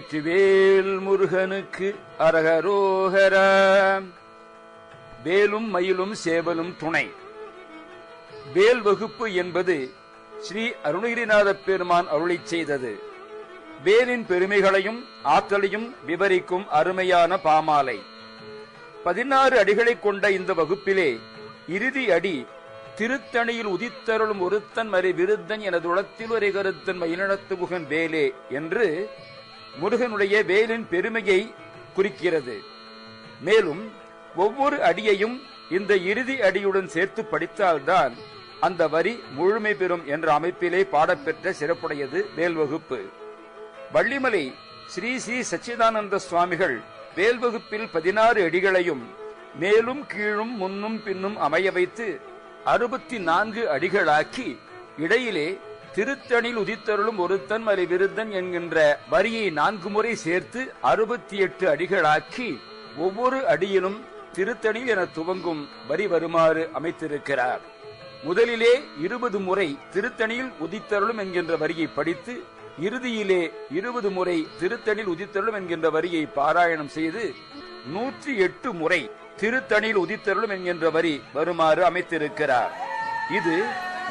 வெற்றிவேல் முருகனுக்கு அரகரோகரா. வேலும் மயிலும் சேவலும் துணை. வேல் வகுப்பு என்பது ஸ்ரீ அருணகிரிநாத பெருமான் அருளை செய்தது. வேலின் பெருமைகளையும் ஆற்றலையும் விவரிக்கும் அருமையான பாமாலை. பதினாறு அடிகளை கொண்ட இந்த வகுப்பிலே இறுதி அடி திருத்தணியில் உதித்தருளும் ஒருத்தன் மறை விருத்தன் எனது உளத்தில் ஒரு கருத்தன் மயிலினத்து முகன் வேலே என்று முருகனுடைய வேலின் பெருமையை குறிக்கிறது. மேலும் ஒவ்வொரு அடியையும் இந்த இறுதி அடியுடன் சேர்த்து படித்தால்தான் அந்த வரி முழுமை பெறும் என்ற அமைப்பிலே பாடப்பெற்ற சிறப்புடையது வேல் வகுப்பு வள்ளிமலை ஸ்ரீ ஸ்ரீ சச்சிதானந்த சுவாமிகள் வேல் வகுப்பில் பதினாறு அடிகளையும் மேலும் கீழும் முன்னும் பின்னும் அமைய வைத்து அறுபத்தி நான்கு அடிகளாக்கி இடையிலே திருத்தணில் உதித்தருளும் ஒருத்தன் மலை விருத்தன் என்கின்ற வரியை நான்கு முறை சேர்த்து அறுபத்தி எட்டு அடிகளாக்கி ஒவ்வொரு அடியிலும் திருத்தணில் என துவங்கும் வரி வருமாறு அமைத்திருக்கிறார். முதலிலே இருபது முறை திருத்தணியில் உதித்தருளும் என்கின்ற வரியை படித்து இறுதியிலே இருபது முறை திருத்தணில் உதித்தருளும் என்கின்ற வரியை பாராயணம் செய்து நூற்றி எட்டு முறை திருத்தணியில் உதித்தருளும் என்கின்ற வரி வருமாறு அமைத்திருக்கிறார். இது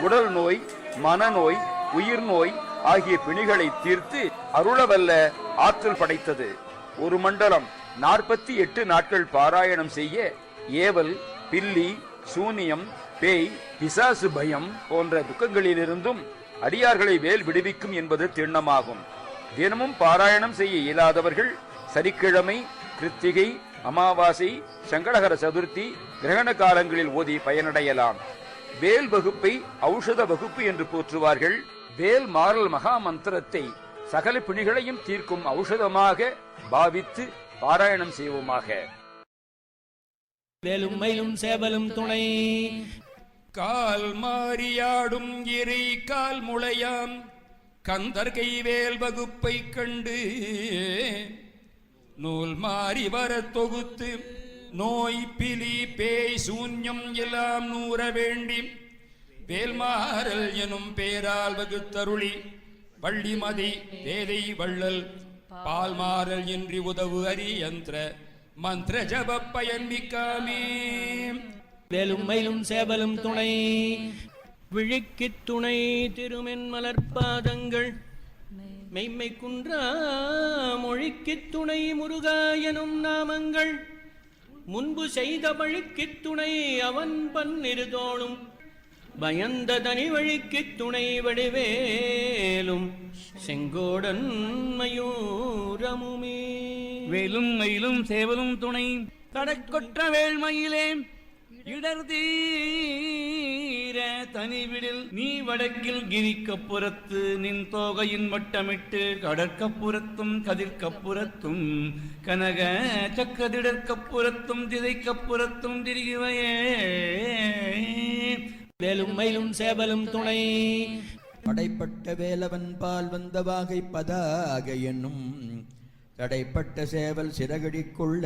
உடல் நோய் மனநோய் உயிர் நோய் ஆகிய பிணிகளை தீர்த்து அருளவல்ல ஆற்றல் படைத்தது. ஒரு மண்டலம் நாற்பத்தி எட்டு நாட்கள் பாராயணம் செய்ய ஏவல் பில்லி சூனியம் பேய் பிசாசு பயம் போன்ற துக்கங்களிலிருந்தும் அடியார்களை வேல் விடுவிக்கும் என்பது திண்ணமாகும். தினமும் பாராயணம் செய்ய இயலாதவர்கள் சனிக்கிழமை கிருத்திகை அமாவாசை சங்கடகர சதுர்த்தி கிரகண காலங்களில் ஓதி பயனடையலாம். வேல் வகுப்பை ஔஷத வகுப்பு என்று போற்றுவார்கள். வேல் மாறல் மகா மந்திரத்தை சகல பிணிகளையும் தீர்க்கும் ஔஷதமாக பாவித்து பாராயணம் செய்வோமாக. வேலும் மயிலும் சேவலும் துணை. கால் மாறியாடும் இறை கால் முளையாம். கந்தர் கைவேல் வகுப்பை கண்டு நூல் மாறி வர தொகுத்து நோய் பிலி பேய் சூன்யம் எல்லாம் நூற வேண்டி வேல்மாறல் எனும் பேரால் வகுத்தருளி வள்ளிமதி வேதை வள்ளல் பால்மாறல் இன்றி உதவு அரியந்திர மந்திர ஜப பயன்மிக்காமே வேலும் மயிலும் சேவலும் துணை விழிக்கு துணை திருமென் மலர்பாதங்கள் மெய்மை குன்றா மொழிக்கு துணை முருகா எனும் நாமங்கள் முன்பு செய்த வழிக்குத் துணை அவன் பன்னிருதோளும் பயந்த தனி வழிக்குத் துணை வடிவேலும் செங்கோடன் மயூரமுமே வேலும் மயிலும் சேவலும் துணை. கடற்கொற்ற வேள்மயிலே இடர் தீர தனிவிடில் நீ வடக்கில் கிரிக்கப்புறத்து நின் தோகையின் வட்டமிட்டு கடற்கப்புறத்தும் கதிர்க்கப்புறத்தும் கனக சக்கதிடற்கப்புறத்தும் திதைக்கப்புறத்தும் திரிகுவையே வேலும் மயிலும் சேவலும் துணை. படைப்பட்ட வேலவன் பால் வந்த வாகை பதாக என்னும். தடைப்பட்ட சேவல் சிறகடிக்குள்ள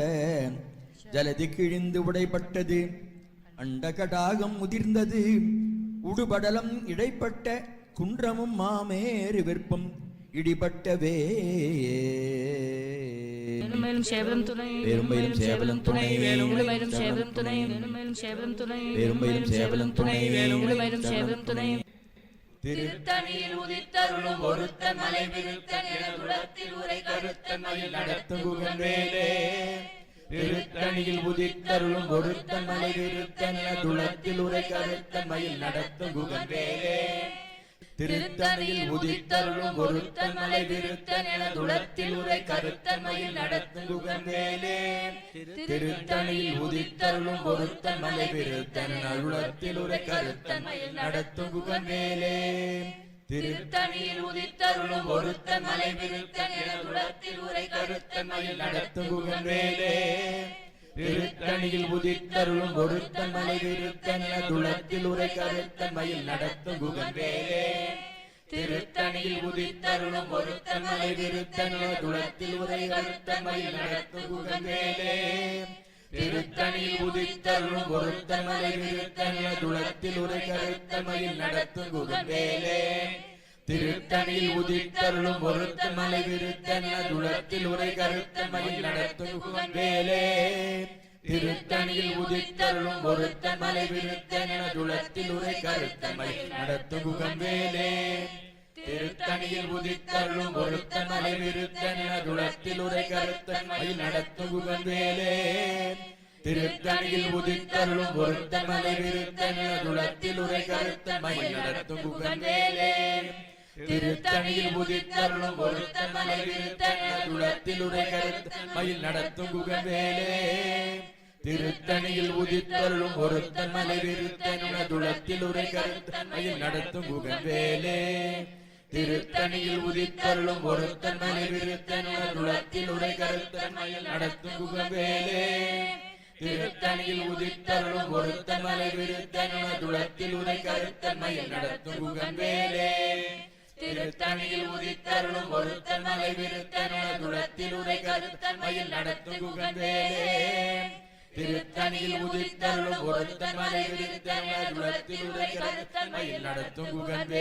ஜலதி கிழிந்து உடைப்பட்டது அண்டகடாகம் முதிர்ந்தது. உடுபடலம் இடைப்பட்ட குன்றமும் மாமேறு விற்பம் இடிபட்டவே மேலும் சேவலும் துணை வேலும் சேவலும் துணை மேலும் மேலும் சேவலும் துணை மேலும் மேலும் சேவலும் துணை வேலும் மயிலும் சேவலும் துணை மேலும் மேலும் சேவலும் துணை திரு திருத்தணியில் உதித்தருளும் ஒருத்தன் மலை விருத்தன் என குலத்தில் உரை கருத்தன் மயில் நடத்தும் குகன்வேலே திருத்தணியில் உதித்தருளும் ஒருத்தன் மலை விருத்தன் என குலத்தில் உரை கருத்தன் மயில் நடத்தும் குகன்வேலே திருத்தணியில் உதித்தருளும் ஒருத்தன் மலை விருத்தன் என துளத்தில் உரை கருத்தன்மையில் நடத்தும் குகன்வேலே திருத்தணியில் உதித்தருளும் ஒருத்தன் மலை விருத்தன் அருளத்தில் உரை கருத்தன்மையில் நடத்தும் குகன்வேலே திருத்தணியில் உதித்தருளும் ஒருத்தன் மலை விருத்தன் என துளத்தில் உரை கருத்தன்மையில் நடத்தும் குகன்வேலே திருத்தணியில் உதித்தருளும் ஒருத்தன் மலை திருத்தன துளத்தில் உரை கருத்தன் மயில் நடத்தும் குகன்வேலே திருத்தணியில் உதித்தருளும் ஒருத்தன் மலை திருத்தன துளத்தில் உரை கருத்தன் மயில் நடத்தும் குகன்வேலே திருத்தணியில் உதித்தருளும் ஒருத்தன் மலை திருத்தன துளத்தில் உரை கருத்தன் மயில் நடத்தும் குகன்வேலே திருத்தணியில் உதித்தருளும் ஒருத்த மலை விருத்தன் துளத்தில் உரை கருத்த மயில் நடத்தும் வேலே. திருத்தணியில் உதித்தருளும் ஒருத்த மலை விருத்தன் துளத்தில் உரை கருத்த மயில் நடத்தும் குகன் வேலே. திருத்தணியில் உதித்தருளும் ஒருத்த மலை விருத்தன் துளத்தில் உரை கருத்த மயில் நடத்தும் குகன் வேலே. திருத்தணியில் உதித்தருளும் ஒருத்த மலை விருத்தன் துளத்தில் உரை கருத்த மயில் நடத்தும் குகன் வேலே. திருத்தணியில் உதித்தருளும் ஒருத்தன் மலை விருத்தன் துளத்தில் உரை கருத்தன் மயில் நடத்தும் குகன் திருத்தணியில் உதித்தருளும் ஒருத்தன் மலை விருத்தன் துளத்தில் உரை கருத்தன் மயில் நடத்தும் குகன் திருத்தணியில் உதித்தருளும் ஒருத்தன் மலை விருத்தன் துளத்தில் உரை கருத்தன் மயில் நடத்தும் குகன் திருத்தணியில் உதித்தருளும் ஒருத்தன் மலை விருத்தன் துளத்தில் உரை கருத்தன் மயில் நடத்தும் குகன் திருத்தணியில் உதித்தருளும் ஒருத்தன் மலை விருத்தன் குலத்தில் உரை கருத்தன்மையில் மயில் நடத்தும் திருத்தணியில் உதித்தருளும் ஒருத்தன் மலை விருத்தன் குலத்தில் உரை கருத்தன்மையில் நடத்தும் குகன்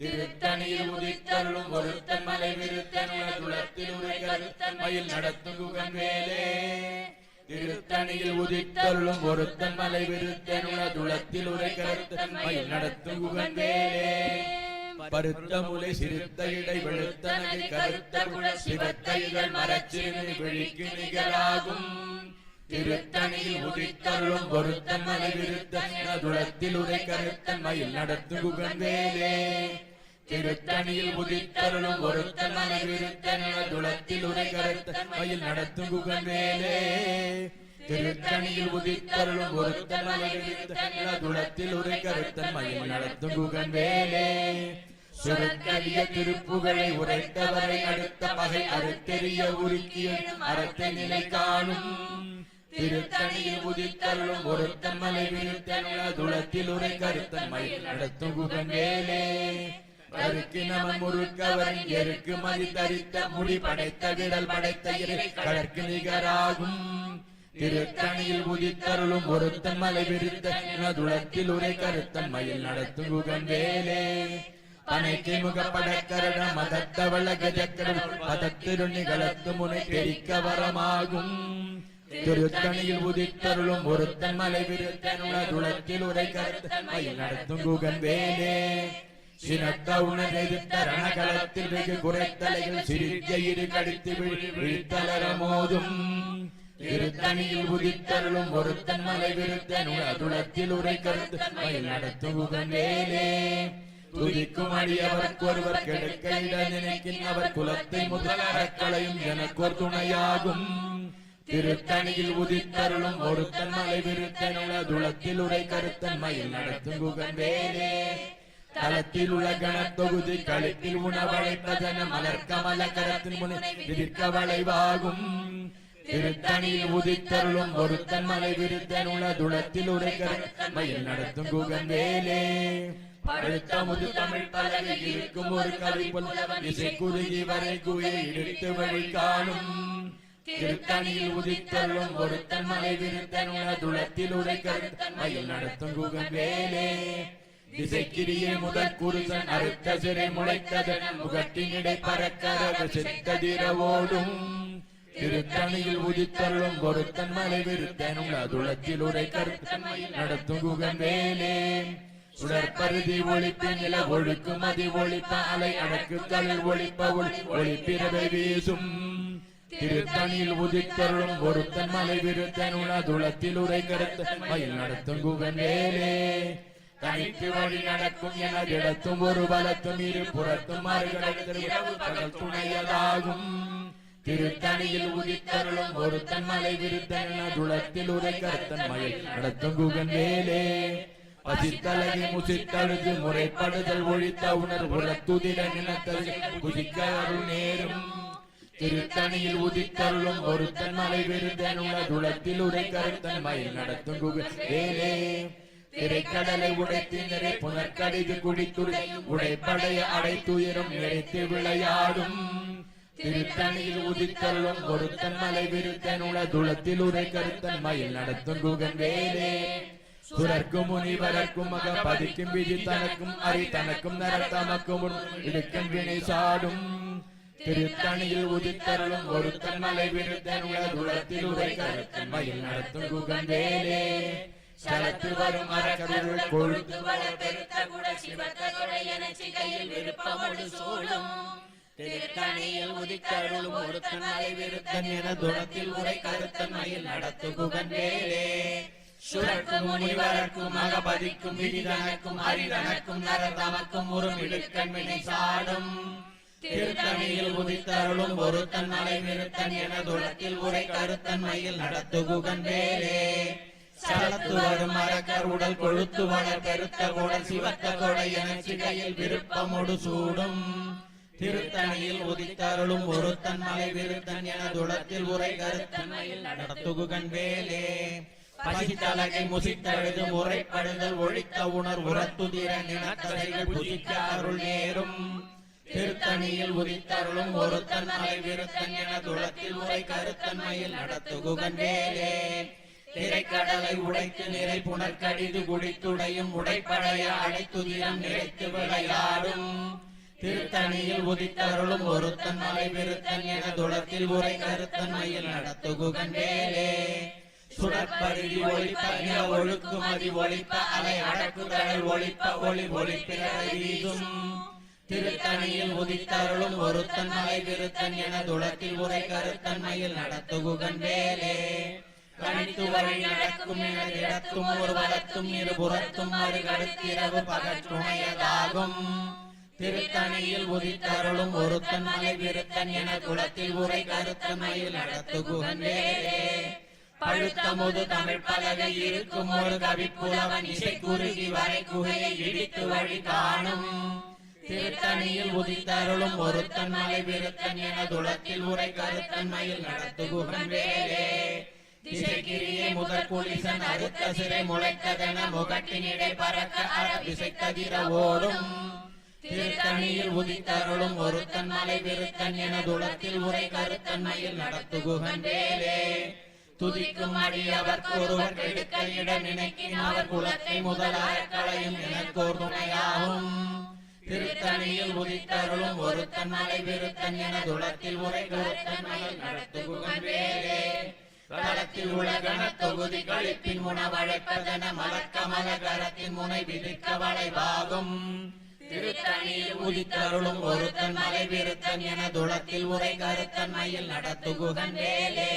திருத்தணியில் உதித்தருளும் ஒருத்தன் மலை விருத்தன் குலத்தில் உரை கருத்தன்மையில் நடத்தும் குகன் திருத்தணியில் உதித்தருளும் ஒருத்தன் மலை விருத்தன் துளத்தில் உரை கருத்தன்மையில் நடத்தும் குகன் பருத்த முலை சிறுத்த இடை வெளுத்த நகை கருத்த குழ சிவத்த இதழ் மரச்சிறுமி விழிக்கு நிகராகும் திருத்தணியில் உதித்தருளும் ஒருத்தன் மலை விருத்தன் துளத்தில் உரை கருத்தன் மயில் நடத்தும் குகன் வேலே. திருத்தணியில் உதித்தருளும் ஒருத்தன் மலை விருத்தன் துளத்தில் உரை கருத்தன் மயில் நடத்தும் குகன் வேலே. திருத்தணியில் உதித்தருளும் ஒருத்தன் மலை விருத்தன் துளத்தில் உரை கருத்தன் மயில் நடத்தும் குகன் வேலே. சுரக்கரிய திருப்புகழை உரைத்தவரை அடுத்த பகை அறுத்தெறிய உருக்கிய அறத்தை நிலை காணும் திருத்தணியில் உதித்தருளும் ஒருத்தன் மலை விருத்தன துளத்தில் உரை கருத்தன் மயில் நடத்தும் குகன் வேலே கருக்கு நமன் முறுக்கவரின் எருக்கு மதி தரித்த முடி படைத்த விடல் படைத்த இறை கடற்கு நிகராகும். திருத்தணியில் உதித்தருளும் ஒருத்தன் மலை விருத்த துளத்தில் உரை கருத்தன் மயில் நடத்தும் குகன் வேலே பனைக்கு முகப்படக்கரட மதத்தவள கஜக்கரல் பதத்திருணி களத்து முனை தெரிக்க வரமாகும் திருத்தணியில் உதித்தருளும் ஒருத்தன் மலை விருத்தனுள துளத்தில் உரை கருத்தன் மயில் நடத்தும் குகன் வேலே சினத்த உணர்ந்த ரணகலத்தில் வெகு குறைத்தலையில் சிரித்த இரு கடித்து விழித்தலர மோதும் திருத்தணியில் உதித்தருளும் ஒருத்தன் மலை விருத்தன் துளத்தில் உரை கருத்து மயில் நடத்தும் குகன் வேலே துதிக்கும் அடியவர்க்கு ஒருவர் கெடுக்க இட நினைக்கின் அவர் குலத்தை முதல் அறக்களையும் எனக்கோர் துணையாகும். திருத்தணியில் உதித்தருளும் ஒருத்தன் மலை விருத்தன் துளத்தில் உரை கருத்தன் மயில் நடத்தும் குகன் தளத்தில் உள்ள கணத்தொகுதி கழுத்தில் உணவழைப்பதன மலர் கமல கரத்தின் முனை எதிர்க்க வளைவாகும். திருத்தணியில் உதித்தருளும் ஒருத்தன் மலை விருத்தன் உள்ள துளத்தில் உரை கருத்தன் மயில் நடத்தும் குகன் படுத்த முது தமிழ் பலகை இருக்கும் ஒரு கவி புலவன் இசை குறுகி வரை குயை இடித்து வழி காணும். திருத்தணியில் உதித்தருளும் ஒருத்தன் மலை விருத்தன் துளத்தில் உரை கருத்தன் மயில் நடத்தும் குகன் வேலே இசைக்கிரியே முதற் குருசன் அறுத்த சிறை முளைத்ததன் முகட்டினிடை பறக்கரவ செத்ததிரவோடும் திருத்தணியில் உதித்தருளும் ஒருத்தன் மலை விருத்தனும் அதுளத்தில் உரை கருத்தன் நடத்தும் குகன் வேலே சுடற்பருதி ஒளிப்பு நில ஒழுக்கு மதி ஒழிப்ப அலை அடக்கு தளிர் ஒழிப்ப ஒளி ஒளிப்பிறவை வீசும். திருத்தணியில் உதித்தருளும் ஒருத்தன் மலை விருத்தன் உணதுளத்தில் உரை கருத்த. மயில் நடத்தும் குகன் வேலே தனித்து வழி நடக்கும் என இடத்தும் ஒரு பலத்தும் இரு புறத்தும் மறுகடத்திற்கு துணையதாகும். திருத்தணியில் உதித்தருளும் ஒருத்தன் மலை விருத்தன் உணதுளத்தில் உரை கருத்தன் மயில் நடத்தும் குகன் வேலே பசித்தலகி முசித்தழுது முறைப்படுதல் ஒழித்த உணர் உரத்துதிர நிலத்தது. குதிக்க அருள் நேரும். திருத்தணியில் உதித்தருளும் ஒருத்தன் மலை விருந்தன் உளதுளத்தில் உரை கருத்தன் மயில் நடத்தும் குகன் வேலே திரைக்கடலை உடைத்து நிறை புனற்கடிது குடித்துறை. உடைப்படைய அடைத்துயரும் நினைத்து விளையாடும். திருத்தணியில் உதித்தருளும் ஒருத்தன் மலை விருத்தன் உளதுளத்தில் உரை கருத்தன் மயில் நடத்தும் குகன் வேலே சுரர்க்கும் முனிவரர்க்கும் மக பதிக்கும் விதி தனக்கும் அரி தனக்கும் நரத்தமக்கும் இடுக்கும் வினை சாடும் திருத்தணியில் உதித்தருளும் ஒருத்தன் மலை விருத்தன் உலகுலத்தில் உரை கருத்தன்மையில் நடத்தும் குகன் வேலே சலத்து வரும் அறக்கருள் கொழுத்து வள பெருத்த குட சிவத்தொடை சிகையில் விருப்பமோடு சூழும் திருத்தணியில் உதித்தருளும் ஒருத்தன் மலை விருத்தன் என துணத்தில் உரை கருத்தன்மையில் நடத்து குகன் வேலே சுரக்கும் முனிவரக்கும் அகபதிக்கும் விதிதனக்கும் அரிதனக்கும் நரதமக்கும் உறும் இடுக்கண் வினை சாடும். திருத்தணியில் உதித்தருளும் ஒருத்தன் மலை நிறுத்தன் என துளத்தில் உரை கருத்தன் மயில் நடத்து வேலே சலத்து வரும் அரக்கர் உடல் கொழுத்து வளர் பெருத்த குடல் சிவத்த கொடை என சிகையில் விருப்பமோடு சூடும். திருத்தணியில் உதித்தருளும் ஒருத்தன் மலை விருத்தன் என துளத்தில் உரை கருத்தன் மயில் நடத்துகுகன் வேலே பசித்தலகை முசித்தழுது முறைப்படுதல் ஒழித்த உணர் உரத்துதிர நினத்தலைகள் புதிக்க அருள் நேரும். திருத்தணியில் உதித்தருளும் ஒருத்தன் மலை விருத்தன் என துளத்தில் உரை கருத்தன்மையில் நடத்துகுகன் வேலே திரைக்கடலை உடைத்து நிறை புனற்கடிது குடித்துடையும் உடைப்படைய அடைத்துதிரம் நிறைத்து விளையாடும். திருத்தணியில் உதித்தருளும் ஒருத்தன் மலை விருத்தன் என துளத்தில் உரை கருத்தன்மையில் நடத்துகுகன் வேலே சுடற்பருதி ஒழிப்ப நில ஒழுக்குமதி ஒழிப்ப அலை அடக்குதலை ஒழிப்ப ஒளி ஒளிப்பிறரை வீசும். திருத்தணியில் உதித்தருளும் ஒருத்தன் மலை விருத்தன் என துளத்தில் உரை கருத்தன்மையில் நடத்துகுகன் வேலே. கணித்து வழி நடக்கும் என இடத்தும் ஒரு வளத்தும் இருபுறத்தும் அருகடுத்திரவு பகற்றுணையதாகும். திருத்தணியில் உதித்தருளும் ஒருத்தன் மலை விருத்தன் என குளத்தில் உரை கருத்தமையில் நடத்துகுகன் வேலே. பழுத்தமுது தமிழ் பலகை இருக்கும் ஒரு கவிப்புலவன் இசை குறுகி வரை குகையை இடித்து வழி காணும். திருத்தணியில் உதித்தருளும் ஒருத்தன் மலை விருத்தன் என துளத்தில் உரை கருத்தன்மையில் நடத்துகுகன் வேலே. திசைக்கிரியை முதற் குளிசன் அறுத்த சிறை முளைத்ததென முகட்டினிடை பறக்க அற விசைக்கதிர ஓடும். திருத்தணியில் உதித்தருளும் ஒருத்தன் மலை விருத்தன் என துளத்தில் உரை கருத்தன்மையில் நடத்துகுகன் வேலே. துதிக்கும் அடியவர் ஒருவர் கெடுக்க இட நினைக்கின் குலத்தை முதலாய களையும் எனக்கோர் துணையாகும். திருத்தணியில் உதித்தருளும் ஒருத்தன் மலை விருத்தன் என துளத்தில் உரை கருத்தன்மையில் நடத்துகுகன் வேலே களத்தில் உலகன தொகுதி கழிப்பின் உணவழைப்பதென மலக்கமல கரத்தின் முனை விதிக்க வளைவாகும். திருத்தணியில் உதித்தருளும் ஒருத்தன் மலை விருத்தன் என துளத்தில் உரை கருத்தன்மையில் நடத்துகுகன் வேலே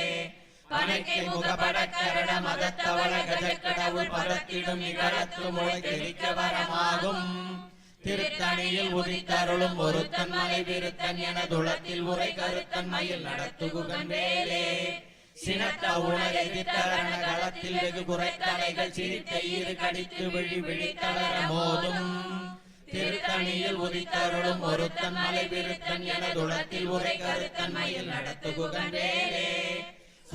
பனைக்கை முகபட கரட மதத்தவள கஜக்கடவுள் பதத்திடும் இகழத்து முளை தெரிக்க வரமாகும் திருத்தணியில் உதித்தருளும் ஒருத்தன் மலை விருத்தன் என துளத்தில் உரை கருத்தன் மயில் நடத்துகுகன் வேலே சினத்த உணர் எதிர்த்தரண களத்தில் வெகு குறைத்தலைகள் சிரித்த ஈறு கடித்து விழி விழித்தளர மோதும். திருத்தணியில் உதித்தருளும் ஒருத்தன் மலை விருத்தன் என துளத்தில் உரை கருத்தன் மயில் நடத்துகுகன் வேலே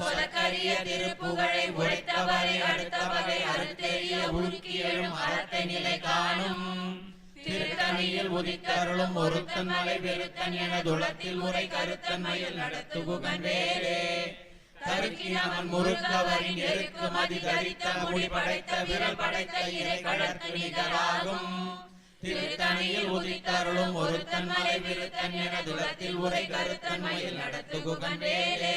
சொலக்கரிய திருப்புகழை உழைத்தவரை அடுத்த வகை அறுத்தெறிய உருக்கி எழும் அறத்தை நிலை காணும். திருத்தணியில் உதித்தருளும் ஒருத்தன் மலை விருத்தன் என துளத்தில் உரை கருத்தன்மையில் நடத்துகுகன் வேலே கருக்கினவன் முறுக்கவரின் எருக்கு மதி தரித்த முடி படைத்த விரல் படைத்த இறை கடற்கு நிகராகும் திருத்தணியில் உதித்தருளும் ஒருத்தன் மலை விருத்தன் என துளத்தில் உரை கருத்தன்மையில் நடத்துகுகன் வேலே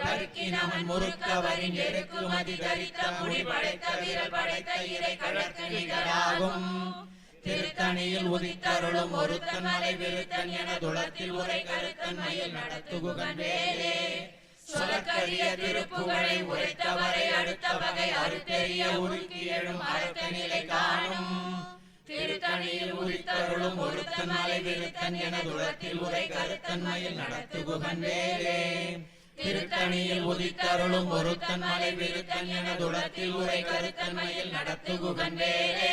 கருக்கினவன் முறுக்கவரின் எருக்குமதி தரித்த முடி படைத்த விரல் படைத்த இறை கழற்கு நிகராகும். திருத்தணியில் உதித்தருளும் ஒருத்தன் மலை விருத்தன் என துளத்தில் உரை கருத்தன்மையில் நடத்துகுகன் வேலே சொலக்கரிய திருப்புகழை உரைத்தவரை அடுத்த வகை அறுத்தெறிய உருக்கி எழும் அடுத்த நிலை காணும். திருத்தணியில் உதித்தருளும் ஒருத்தன் மலை விருத்தன் என துளத்தில் உரை கருத்தன்மையில் நடத்துகுகன் வேலே திருத்தணியில் உதித்தருளும் ஒருத்தன் மலை விருத்தன் என துடத்தில் உரை கருத்தன்மையில் நடத்துகுகன் வேலே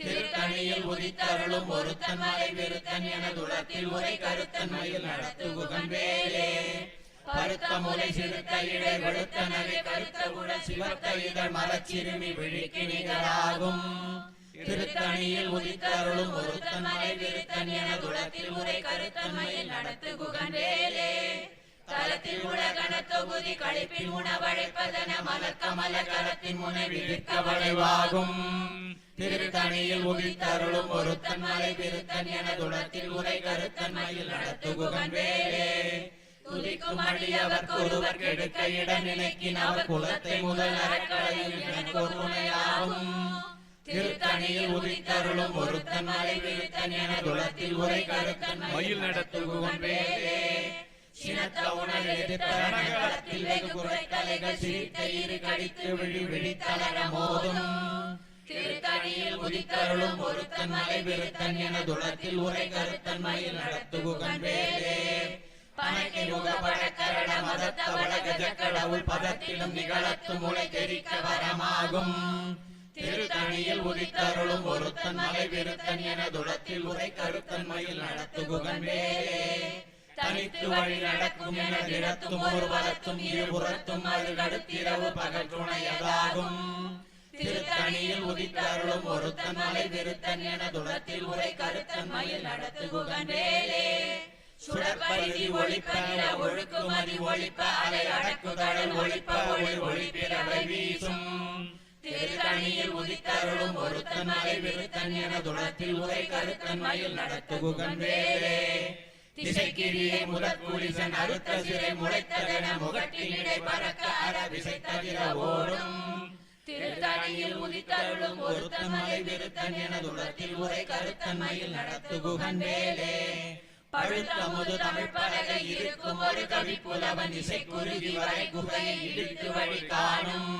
திருத்தணியில் உதித்தருளும் ஒருத்தன் மலை விருத்தன் என துடத்தில் உரை கருத்தன்மையில் நடத்துகுகன் வேலே பருத்த முலை சிறுத்த இடை வெளுத்த நகை கருத்த உட சிவத்த இதழ் மலச்சிறுமி விழிக்கு நிகராகும் திருத்தணியில் உதித்தருளும் ஒருத்தன் மலை விருத்தன் என துடத்தில் உரை கருத்தன்மையில் நடத்துகுகன் வேலே தளத்தில் உலகன தொகுதி கழிப்பில் உணவழைப்பதன மலக்கமல கரத்தின் முனை விழுக்க வளைவாகும் திருத்தணியில் உதித்தருளும் ஒருத்தன் மலை விருத்தன் என துளத்தில் உரை கருத்தன்மையில் நடத்துகுகன் வேலே. துதிக்கும் அடியவர் ஒருவர் கெடுக்க இடம் நினைக்கின் அவர் குலத்தை முதல் அறக்கலையில் எனக்கு ஒரு துணையாகும். திருத்தணியில் உதித்தருளும் ஒருத்தன் மலை விருத்தன் என துளத்தில் உரை கருத்தன் மயில் நடத்துகுவன் வேலே. சினத்த உணர் எதிர்த்த ரணகளத்தில் வெகு குறைத்தலைகள் சிரித்த இரு கடித்து விழி விழித்தளர மோதும். திருத்தணியில் உதித்தருளும் ஒருத்தன் மலை விருத்தன் என துளத்தில் உரை கருத்தன் மயில் நடத்துகுகன் வேலே. பனைக்கு முக பழக்கரட மதத்தவள கஜக்கடவுள் பதத்திலும் நிகழத்து முளை தெரிக்க வரமாகும். திருத்தணியில் உதித்தருளும் ஒருத்தன் மலை விருத்தன் என துளத்தில் உரை கருத்தன் மயில் நடத்துகுகன் வேலே. தனித்து வழி நடக்கும் என திடத்தும் ஒரு பலத்தும் இருபுறத்தும் அது கடுத்திரவு பகல் துணையதாகும். திருத்தணியில் உதித்தருளும் ஒருத்தன் மலை திருத்தன் என துளத்தில் உரை கருத்தன் மயில் நடத்துகுகன் வேலே சுடற்பரிதி ஒளிப்ப நில ஒழுக்குமதி ஒழிப்ப அலை அடக்குதழல் ஒழிப்ப ஒளி ஒளிப்பிறவை வீசும். திருத்தணியில் உதித்தருளும் ஒருத்தன் மலை விருத்தன் என துளத்தில் உரை கருத்தன் மயில் நடத்துகுகன் வேலே திசைக்கிரியை முதற்குளிசன் அறுத்த சிறை முளைத்ததென முகட்டினிடை பறக்க அற தவிர ஓடும். திருத்தணியில் உதித்தருளும் ஒருத்தன் மலை விருத்தன் எனது துளத்தில் உரை கருத்தன்மையில் நடத்து குகன் வேலே பழுத்தமுது தமிழ் பலகை இருக்கும் ஒரு கவி புலவன் இசை குருவி வரை குகையை இடித்து வழி காணும்.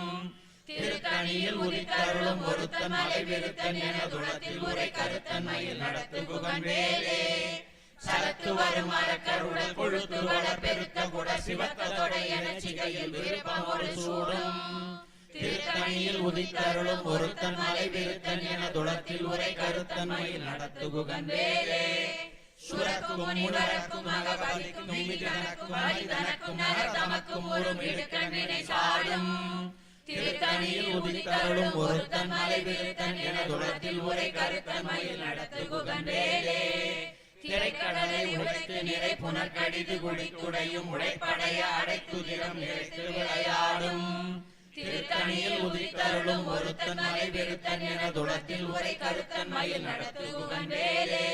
திருத்தணியில் உதித்தருளும் ஒருத்தன் மலை விருத்தன் என துளத்தில் உரை கருத்தன்மையில் நடத்து குகன் வேலே சலத்து வரும் மரக்கருடல் கொழுத்து வளர் பெருத்த குட சிவத்த தொடை என சிகையில் விருப்பம் ஒரு சூடும். திருத்தணியில் உதித்தருளும் ஒருத்தன் மலை விருத்தன் என துளத்தில் உரை கருத்தன் நடத்து நடத்துகுகன் வேலே. சுரக்கும் முனிவரக்கும் நரதமக்கும் ஒரு மிடுக்கண்ணினை சாடும். திருத்தணியில் உதித்தருளும் ஒருத்தன் மலை விருத்தன் என துளத்தில் உரை கருத்தன் மயில் நடத்துகுகன் வேலே. திரைக்கடலை உடைத்து நிறை புனர்கடிது குடிக்குடையும் உடைப்படைய அடைத்துதிரம் நிறைத்து விளையாடும். திருத்தணியில் உதித்தருளும் ஒருத்தன் மலை விருத்தன் என துளத்தில் உரை கருத்தன் மயில் நடத்துகுகன் வேலே.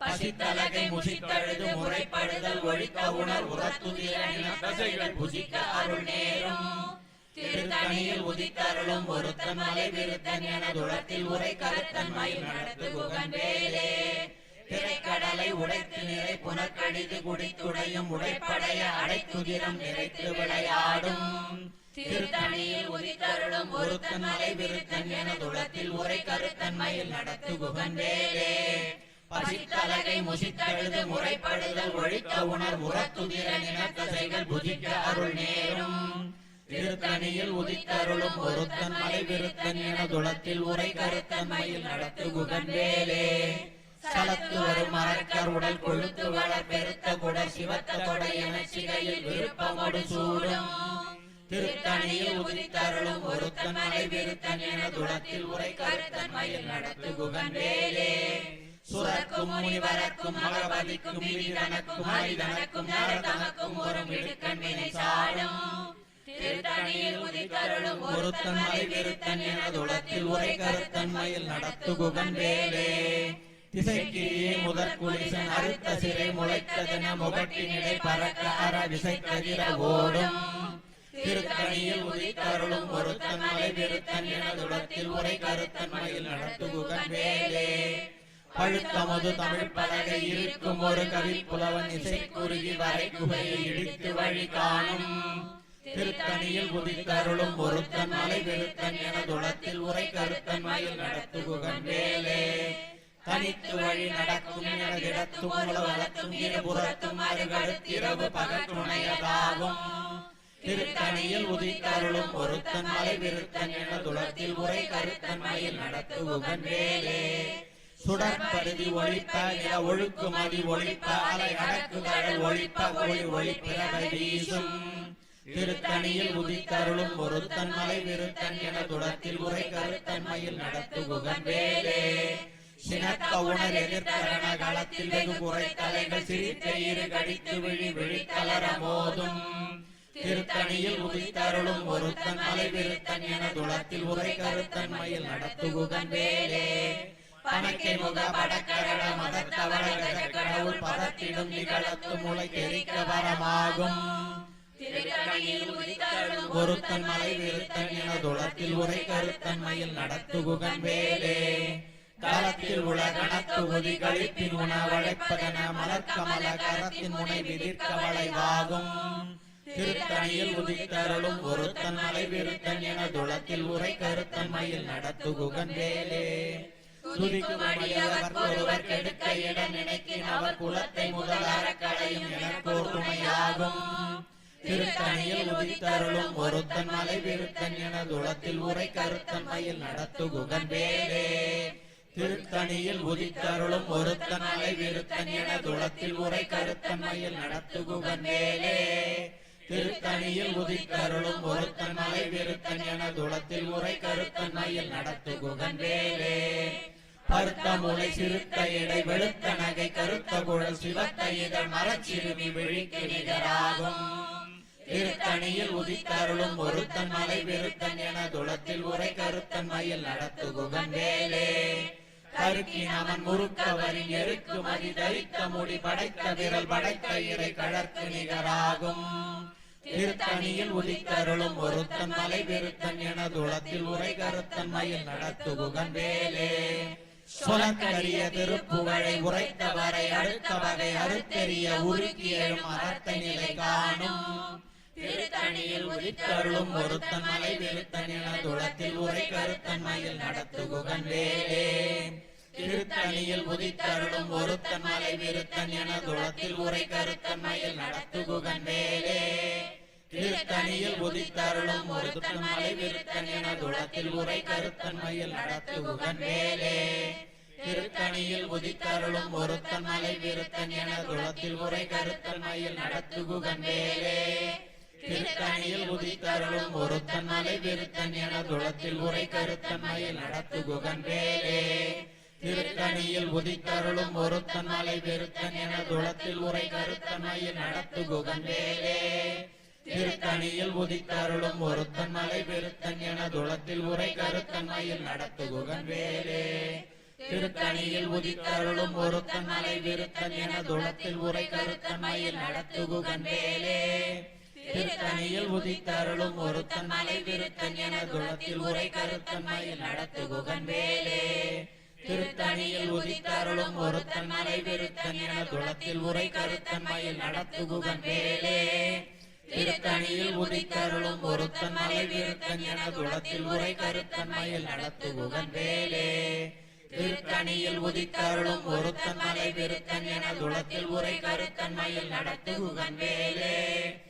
பசித்தலகை முசித்தழுது முறைப்படுதல் ஒழிக்க உணர் உரத்துதிரனின புசிக்க அருள் நேரும். திருத்தணியில் உதித்தருளும் ஒருத்தன் மலை விருத்தன் என துளத்தில் உரை கருத்தன் மயில் நடத்துகுகன் வேலே. திரைக்கடலை உடைத்து நிறை புனக்கடிது குடித்துடையும் உடைப்படைய அடைத்துதிரம் நிறைத்து விளையாடும். திருத்தணியில் உதித்தருளும் ஒருத்தன் மலை விருத்தன் என துளத்தில் உரை கருத்தன் மயில் நடத்துகுகன் வேலே பசித்தலகை முசித்தழுது முறைப்படுதல் ஒழிக்க உணர் உரத்துதிர நினத்தசைகள் புதிக்க அருள் நேரும். திருத்தணியில் உதித்தருளும் ஒருத்தன் மலை விருத்தன் என துளத்தில் உரை கருத்தன் மயில் நடத்துகுகன் வேலே சலத்து ஒரு மரக்கர் உடல் கொழுத்து வளர் பெருத்த குடர் சிவத்த தொடை என சிகையில் விருப்பமோடு சூடும். திருத்தணியில் உதித்தருளும் ஒருத்தன் மலை விருத்தன் என துடத்தில் உரை கருத்தன் மயில் நடத்து குகன் வேலே சுரக்கும் முனிவரக்கும் மகபதிக்கும் விதிதனக்கும் மனிதனக்கும் நரதமக்கும் ஒரு மிடுக்கன் வினை சாடும். திருத்தணியில் உதித்தருளும் ஒருத்தன் மலை விருத்தன் என துடத்தில் உரை கருத்தன் மயில் நடத்து குகன் வேலே திசைக்கிரியே முதற்குலிசன் அறுத்த சிறை முளைத்ததென முகட்டினிடை பறக்க அற விசை கதிர ஓடும். திருத்தணியில் உதித்தருளும் ஒரு தன்மலை விருத்தன் எனதுடத்தில் உரை கருத்தன்மையில் நடத்துகுகன் வேலே பழுத்தமது தமிழ் பலகை இருக்கும் ஒரு கவி புலவன் இசை குறுகி வரை குகையை இடித்து வழி காணும். திருத்தணியில் உதித்தருளும் ஒருத்தன் மலை வெறுத்தன் எனதுடத்தில் உரை கருத்தன் மயில் நடத்துகுகன் வேலே தனித்து வழி நடக்கும் எனதிடத்தும் உளவலத்தும் இருபுறத்தும் அருகடுத்திரவு பகத்துணையதாகும் திருத்தணியில் உதித்தருளும் ஒருத்தன் மலை விருத்தன் என துளத்தில் உரை கருத்தன்மையில் மயில் நடத்துகுகன் வேலே. சுடற்பருதி ஒழிப்ப நில ஒழுக்கு மதி ஒழிப்ப அலை அடக்கு கடல் ஒழிப்ப ஒளி ஒளிப்பிறவை வீசும். திருத்தணியில் உதித்தருளும் ஒருத்தன் மலை விருத்தன் என துளத்தில் உரை கருத்தன்மையில் நடத்துகுகன் வேலே. சினத்த உணர் எதிர்த்தரண களத்தில் வெகு குறை தலைகள் சிரித்த இரு கடித்து விழி விழித்தளர மோதும். திருத்தணியில் உதித்தருளும் ஒருத்தன் மலைவிருத்தன் என துளத்தில் உரை கருத்தன் மயில் நடத்துகுகன் வேலே. பணக்கை முக படக்கரட மதத்தவர கடவுள் பதத்திடும் நிகழத்து முளை தெரிக்க வரமாகும். ஒருத்தன் மலை விருத்தன் என துளத்தில் உரை கருத்தன் மயில் நடத்துகுகன் வேலே. காலத்தில் உலகணத்து உதி கழிப்பின் உணவழைப்பதென மலர்கமல கரத்தின் முனை விதிர்க்க வளைவாகும் திருத்தணியில் உதித்தருளும் ஒருத்தன் மலைவிருத்தன் என துளத்தில் உரை கருத்தன் மயில் நடத்துகுகன் வேலே. துதிக்கும் அடியவர் ஒருவர் கெடுக்க இடம் நினைக்கின் அவர் குலத்தை முதலார களையும் எனக்கோர் துணையாகும் திருத்தணியில் உதித்தருளும் ஒருத்தன் மலைவிருத்தன் என துளத்தில் உரை கருத்தன் மயில் நடத்துகுகன் வேலே. திருத்தணியில் உதித்தருளும் ஒருத்தன் விருத்தன் என துளத்தில் உரை கருத்தன்மையில் மயில் நடத்துகுகன் திருத்தணியில் உதித்தருளும் ஒருத்தன் விருத்தன் என துளத்தில் உரை கருத்தன்மையில் மயில் நடத்துகுகன் பருத்த முளை சிறுத்த இடை வெளுத்த நகை கருத்த குழல் சிவத்த இதழ் மரச்சிறுமி விழிக்கு நிகராகும். திருத்தணியில் உதித்தருளும் ஒருத்தன் மலை விருத்தன் என துளத்தில் உரை கருத்தன் மயில் நடத்து குகன் வேலே கருக்கின் அவன் முறுக்கவரின் எருக்கு மதி தரித்த முடி படைத்த விரல் படைத்த இறை கழற்கு நிகராகும். திருத்தணியில் உதித்தருளும் ஒருத்தன் மலை விருத்தன் என துளத்தில் உரை கருத்தன் மயில் நடத்து குகன் வேலே சொலக்கரிய திருப்புகழை உரைத்தவரை அடுத்த வகை அறுத்தெறிய உருக்கி எழும் நிலை காணும். திருத்தணியில் உதித்தருளும் ஒருத்தன் மலை விருத்தன் துளத்தில் உரை கருத்தன் மயில் நடத்துகுகன் வேலே திருத்தணியில் உதித்தருளும் ஒருத்தன் மலை விருத்தன் என துளத்தில் உரை கருத்தன் மயில் நடத்துகுகன் வேலே திருத்தணியில் உதித்தருளும் ஒருத்தன் மலை விருத்தன் என துளத்தில் உரை கருத்தன் மயில் நடத்துகுகன் வேலே திருத்தணியில் உதித்தருளும் ஒருத்தன் மலை விருத்தன் என துளத்தில் உரை கருத்தன் மயில் நடத்துகுகன் வேலே திருத்தணியில் உதித்தருளும் ஒருத்தன் மலை விருத்தன் என துளத்தில் உரை கருத்தன் மயில் நடத்துகுகன் வேலே திருத்தணியில் உதித்தருளும் ஒருத்தன் மலை விருத்தன் என துளத்தில் உரை கருத்தன் மயில் நடத்துகுகன் வேலே திருத்தணியில் உதித்தருளும் ஒருத்தன் மலை விருத்தன் என துளத்தில் உரை கருத்தன் மயில் நடத்துகுகன் வேலே திருத்தணியில் உதித்தருளும் ஒருத்தன் மலை விருத்தன் என துளத்தில் உரை கருத்தன் மயில் நடத்துகுகன் வேலே திருத்தணியில் உதித்தருளும் ஒருத்தன் மலை விருத்தன் என துளத்தில் உரை கருத்தன் மயில் நடத்து குகன் வேலே. திருத்தணியில் உதித்தருளும் ஒருத்தன் மலை விருத்தன் என துளத்தில் உரை கருத்தன் மயில் நடத்து குகன் வேலே. திருத்தணியில் உதித்தருளும் ஒருத்தன் மலை விருத்தன் என துளத்தில் உரை கருத்தன் மயில் நடத்து குகன் வேலே. திருத்தணியில் உதித்தருளும் ஒருத்தன் மலை விருத்தன் என துளத்தில் உரை கருத்தன் மயில் நடத்து குகன் வேலே.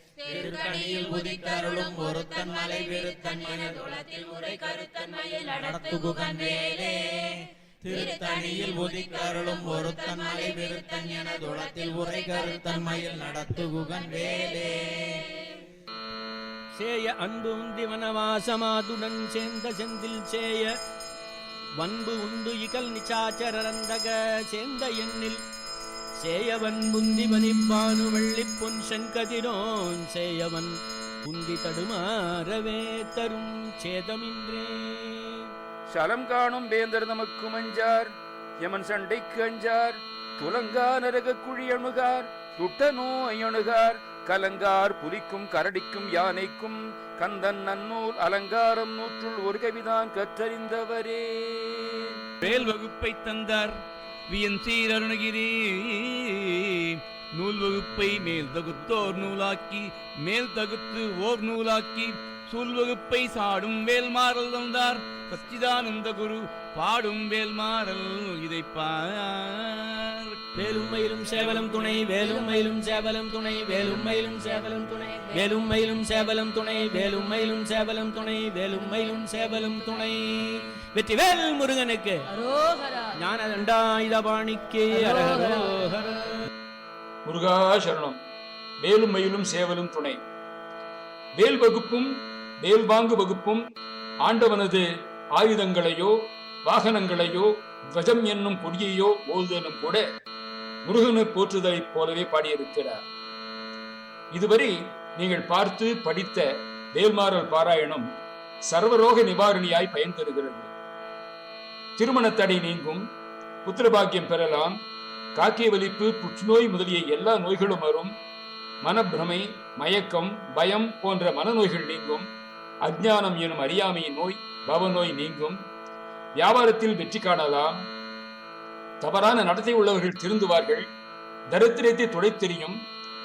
திருக்கணியில் உதித்தருளும் ஒருத்தன் மலை விருத்தன் என துளத்தில் உரை கருத்தன் மயில் நடத்துகுகன் வேலே திருத்தணியில் உதித்தருளும் ஒருத்தன் மலை விருத்தன் என துளத்தில் உரை கருத்தன் மயில் நடத்துகுகன் வேலே சேய அன்பு உந்தி வனவாசமாதுடன் சேர்ந்த செந்தில் சேய. வன்பு உண்டு இகல் நிச்சாச்சரந்தக சேர்ந்த எண்ணில் சேயவன் புந்தி மதிப்பானு வள்ளிப் பொன் செங்கதிரோன் சேயவன் புந்தி தடுமாறவே தரும் சேதமின்றே. சலம் காணும் வேந்தர் நமக்கு மஞ்சார் யமன் சண்டைக்கு அஞ்சார் துலங்கா நரக குழி அணுகார் துட்ட நோய் அணுகார் கலங்கார் புலிக்கும் கரடிக்கும் யானைக்கும் கந்தன் நன்னூல் அலங்காரம் நூற்றுள் ஒரு கவிதான் கற்றறிந்தவரே. வேல் வகுப்பை தந்தார் வியன்சீர் அருணகிரி. நூல் வகுப்பை மேல் தகுத்தோர் நூலாக்கி மேல் தகுத்து ஓர் நூலாக்கி சூல் வகுப்பை சாடும் வேல்மாறல் தந்தார். சச்சிதானந்த குரு பாடும் வேல்மாறல் இதை பார் வேலும் மயிலும் சேவலம் துணை வேலும் மயிலும் சேவலம் துணை வேலும் மயிலும் சேவலம் துணை வேலும் மயிலும் சேவலம் துணை வேலும் மயிலும் சேவலம் துணை வேலும் மயிலும் சேவலம் துணை. வெற்றி வேல் முருகனுக்கு. அரோகரா. ஞான தண்டாயுதபாணிக்கு முருகா சரணம். வேலும் மயிலும் சேவலும் துணை. வேல் வகுப்பும் வேல்வாங்கு வகுப்பும் ஆண்டவனது ஆயுதங்களையோ வாகனங்களையோ துவஜம் என்னும் கொடியையோ ஓதுதலும் கூட முருகனை போற்றுதலைப் போலவே பாடியிருக்கிறார். இதுவரை நீங்கள் பார்த்து படித்த வேல்மாறல் பாராயணம் சர்வரோக நிவாரணியாய் பயன் தருகிறது திருமண தடை நீங்கும் புத்திரபாக்கியம் பெறலாம் காக்கிய வலிப்பு புற்றுநோய் முதலிய எல்லா நோய்களும் வரும் மனப்பிரமை மயக்கம் பயம் போன்ற மனநோய்கள் நீங்கும் அஜ்ஞானம் எனும் அறியாமையின் நோய் பவநோய் நீங்கும். வியாபாரத்தில் வெற்றி காணலாம். தவறான நடத்தை உள்ளவர்கள் திருந்துவார்கள். தரித்திரத்தை துடைத்தெறியும்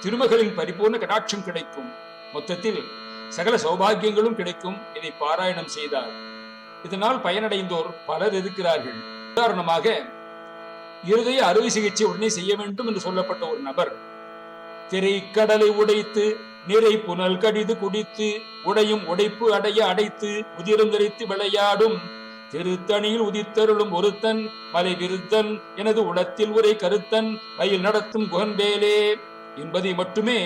திருமகளின் பரிபூர்ண கடாட்சம் கிடைக்கும். மொத்தத்தில் சகல சௌபாகியங்களும் கிடைக்கும் இதை பாராயணம் செய்தார். இதனால் பயனடைந்தோர் பலர் இருக்கிறார்கள். உதாரணமாக இருதய அறுவை சிகிச்சை உடனே செய்ய வேண்டும் என்று சொல்லப்பட்ட ஒரு நபர் திரைக்கடலை உடைத்து நிறை புனல் கடிது குடித்து உடையும் உடைப்பு அடைய அடைத்து உதிரந்தரித்து விளையாடும். திருத்தணியில் உதித்தருளும் ஒருத்தன் மலை விருத்தன் எனது உளத்தில் உரை கருத்தன் வயல் நடத்தும் குகன்வேலே என்பதை மட்டுமே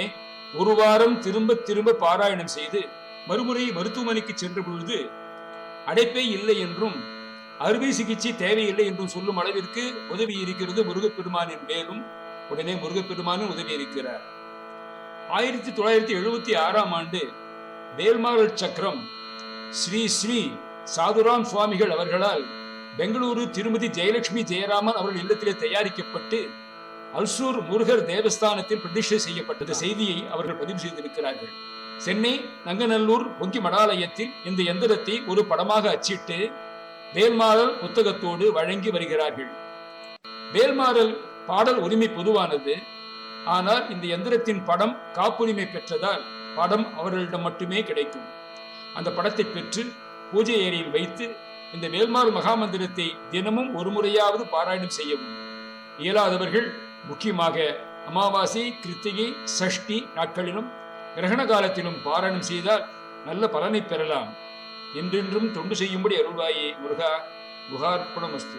ஒரு வாரம் திரும்ப திரும்ப பாராயணம் செய்து மறுமுறை மருத்துவமனைக்கு சென்ற பொழுது அடைப்பே இல்லை என்றும் அறுவை சிகிச்சை தேவையில்லை என்றும் சொல்லும் அளவிற்கு உதவி இருக்கிறது முருகப்பெருமானின் மேலும் உடனே முருகப்பெருமானும் உதவி இருக்கிறார் ஆயிரத்தி தொள்ளாயிரத்தி எழுபத்தி ஆறாம் ஆண்டு வேல்மாரல் சக்கரம் ஸ்ரீ ஸ்ரீ சாதுராம் சுவாமிகள் அவர்களால் பெங்களூரு திருமதி ஜெயலட்சுமி ஜெயராமன் அவர்கள் இல்லத்திலே தயாரிக்கப்பட்டு அல்சூர் முருகர் தேவஸ்தானத்தில் பிரதிஷ்டை செய்யப்பட்டது. செய்தியை அவர்கள் பதிவு செய்திருக்கிறார்கள். சென்னை நங்கநல்லூர் பொங்கி மடாலயத்தில் இந்த எந்திரத்தை ஒரு படமாக அச்சிட்டு வேல்மாறல் புத்தகத்தோடு வழங்கி வருகிறார்கள். வேல்மாறல் பாடல் உரிமை பொதுவானது. ஆனால் இந்த எந்திரத்தின் படம் காப்புரிமை பெற்றதால் படம் அவர்களிடம் மட்டுமே கிடைக்கும். அந்த படத்தை பெற்று பூஜை ஏரியில் வைத்து இந்த வேல்மாறல் மகாமந்திரத்தை தினமும் ஒரு முறையாவது பாராயணம் செய்யவும். இயலாதவர்கள் முக்கியமாக அமாவாசை கிருத்திகை சஷ்டி நாட்களிலும் கிரகண காலத்திலும் பாராயணம் செய்தால் நல்ல பலனை பெறலாம். என்றென்றும் தொண்டு செய்யும்படி அருள்வாயே முருகா குகார்ப்பணமஸ்து